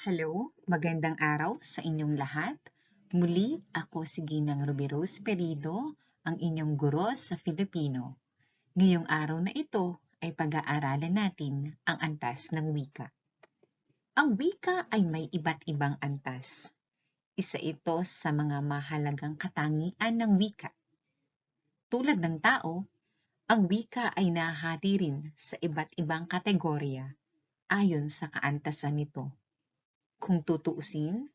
Hello, magandang araw sa inyong lahat. Muli, ako si Ginang Rubiros Perido, ang inyong guro sa Filipino. Ngayong araw na ito ay pag-aaralan natin ang antas ng wika. Ang wika ay may iba't ibang antas. Isa ito sa mga mahalagang katangian ng wika. Tulad ng tao, ang wika ay nahati rin sa iba't ibang kategorya ayon sa kaantasan nito. Kung tutuusin,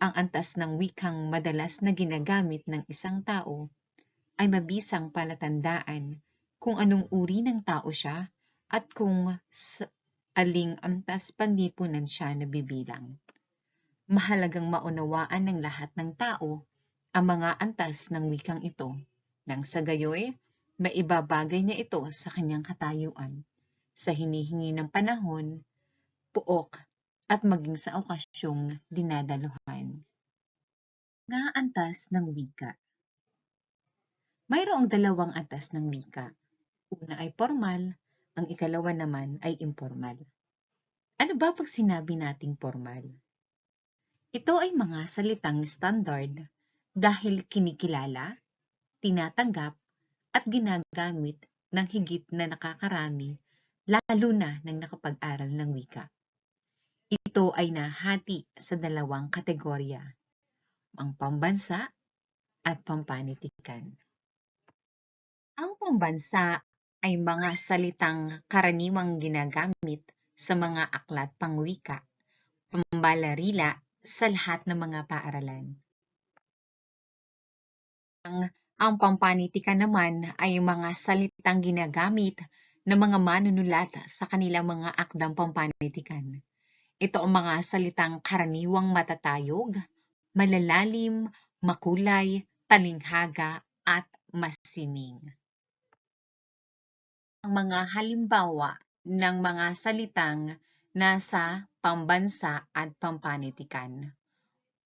ang antas ng wikang madalas na ginagamit ng isang tao ay mabisang palatandaan kung anong uri ng tao siya at kung sa aling antas panlipunan siya nabibilang. Mahalagang maunawaan ng lahat ng tao ang mga antas ng wikang ito nang sa gayoy maibabagay niya ito sa kanyang katayuan, sa hinihingi ng panahon, puok, at maging sa okasyong dinadaluhan. Nga antas ng wika Mayroong dalawang antas ng wika. Una ay formal, ang ikalawa naman ay informal. Ano ba pag sinabi nating formal? Ito ay mga salitang standard dahil kinikilala, tinatanggap, at ginagamit ng higit na nakakarami, lalo na ng nakapag-aral ng wika. Ito ay nahati sa dalawang kategorya, ang pambansa at pampanitikan. Ang pambansa ay mga salitang karaniwang ginagamit sa mga aklat pangwika, pambalarila sa lahat ng mga paaralan. Ang, ang pampanitikan naman ay mga salitang ginagamit ng mga manunulat sa kanilang mga akdang pampanitikan. Ito ang mga salitang karaniwang matatayog, malalalim, makulay, talinghaga, at masining. Ang mga halimbawa ng mga salitang nasa pambansa at pampanitikan.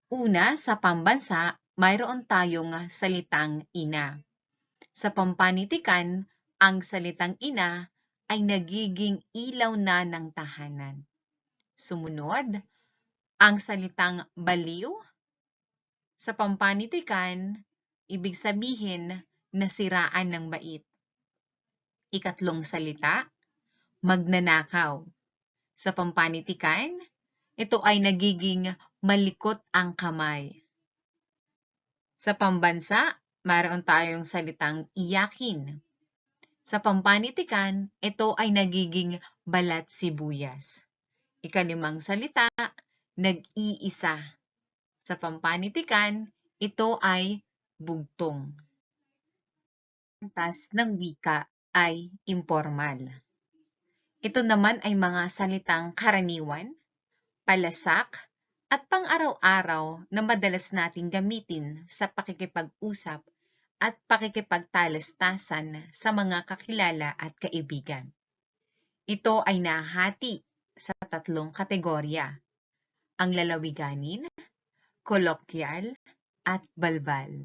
Una, sa pambansa, mayroon tayong salitang ina. Sa pampanitikan, ang salitang ina ay nagiging ilaw na ng tahanan. Sumunod, ang salitang baliw. Sa pampanitikan, ibig sabihin nasiraan ng bait. Ikatlong salita, magnanakaw. Sa pampanitikan, ito ay nagiging malikot ang kamay. Sa pambansa, mayroon tayong salitang iyakin. Sa pampanitikan, ito ay nagiging balat sibuyas. Ikalimang salita, nag-iisa. Sa pampanitikan, ito ay bugtong. Antas ng wika ay informal. Ito naman ay mga salitang karaniwan, palasak, at pang-araw-araw na madalas nating gamitin sa pakikipag-usap at pakikipagtalastasan sa mga kakilala at kaibigan. Ito ay nahati tatlong kategorya, ang lalawiganin, kolokyal, at balbal.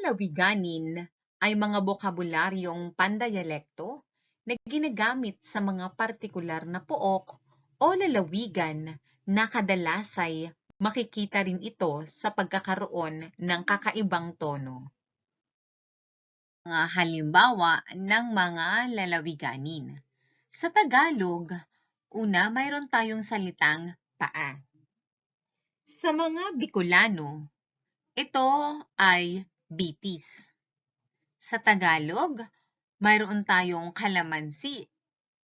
Lalawiganin ay mga bokabularyong pandayalekto na ginagamit sa mga partikular na pook o lalawigan na kadalas ay makikita rin ito sa pagkakaroon ng kakaibang tono. Mga halimbawa ng mga lalawiganin. Sa Tagalog, una mayroon tayong salitang paa. Sa mga Bicolano, ito ay bitis. Sa Tagalog, mayroon tayong kalamansi.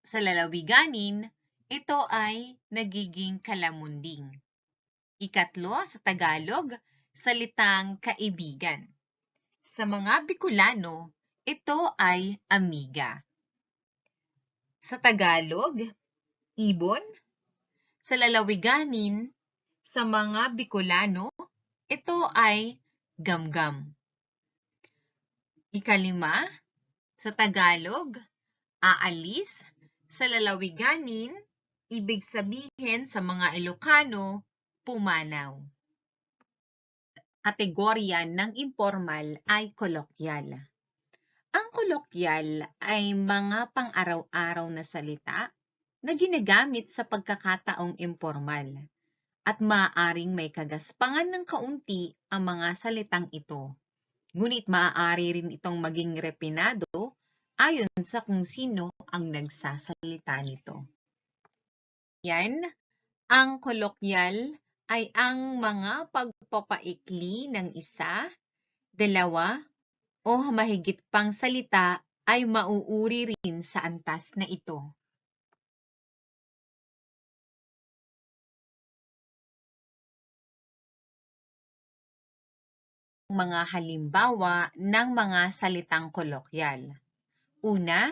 Sa lalawiganin, ito ay nagiging kalamunding. Ikatlo, sa Tagalog, salitang kaibigan. Sa mga Bicolano, ito ay amiga. Sa Tagalog, ibon. Sa lalawiganin, sa mga Bicolano, ito ay gamgam. Ikalima, sa Tagalog, aalis. Sa lalawiganin, ibig sabihin sa mga Ilocano, pumanaw. Kategorya ng informal ay kolokyal. Ang kolokyal ay mga pang-araw-araw na salita na ginagamit sa pagkakataong informal. at maaaring may kagaspangan ng kaunti ang mga salitang ito. Ngunit maaari rin itong maging repinado ayon sa kung sino ang nagsasalita nito. Yan, ang kolokyal ay ang mga pagpapaikli ng isa, dalawa, o mahigit pang salita ay mauuri rin sa antas na ito. Mga halimbawa ng mga salitang kolokyal. Una,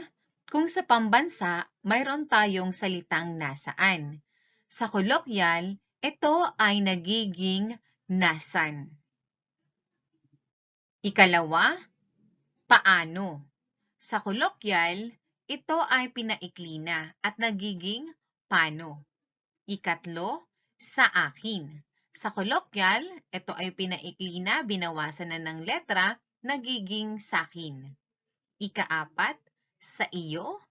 kung sa pambansa, mayroon tayong salitang nasaan. Sa kolokyal, ito ay nagiging nasan. Ikalawa, paano. Sa kolokyal, ito ay pinaikli na at nagiging paano. Ikatlo, sa akin. Sa kolokyal, ito ay pinaikli na, binawasan na ng letra, nagiging sakin. Ikaapat, sa iyo.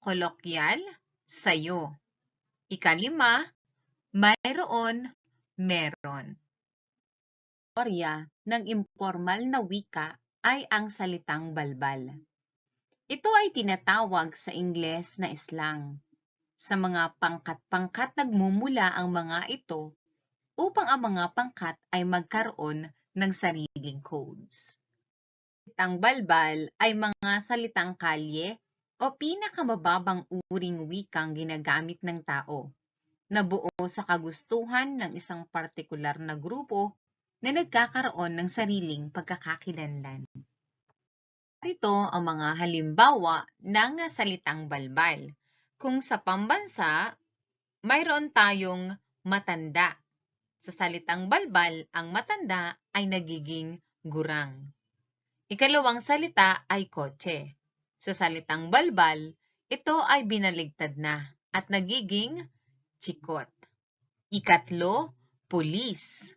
Kolokyal, sayo. Ikalima, mayroon, meron. Storya ng impormal na wika ay ang salitang balbal. Ito ay tinatawag sa Ingles na slang. Sa mga pangkat-pangkat nagmumula ang mga ito upang ang mga pangkat ay magkaroon ng sariling codes. Salitang balbal ay mga salitang kalye o pinakamababang uring wikang ginagamit ng tao na buo sa kagustuhan ng isang partikular na grupo na nagkakaroon ng sariling pagkakakilanlan. Ito ang mga halimbawa ng salitang balbal. Kung sa pambansa, mayroon tayong matanda. Sa salitang balbal, ang matanda ay nagiging gurang. Ikalawang salita ay kotse. Sa salitang balbal, ito ay binaligtad na at nagiging chikot. Ikatlo, pulis.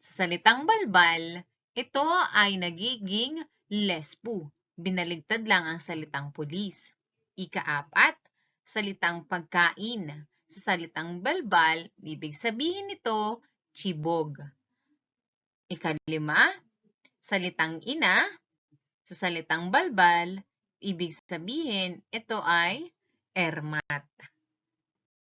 Sa salitang balbal, ito ay nagiging lesbu. Binaligtad lang ang salitang pulis. Ikaapat, salitang pagkain. Sa salitang balbal, ibig sabihin nito, chibog. Ikalima, salitang ina. Sa salitang balbal, ibig sabihin ito ay ermat.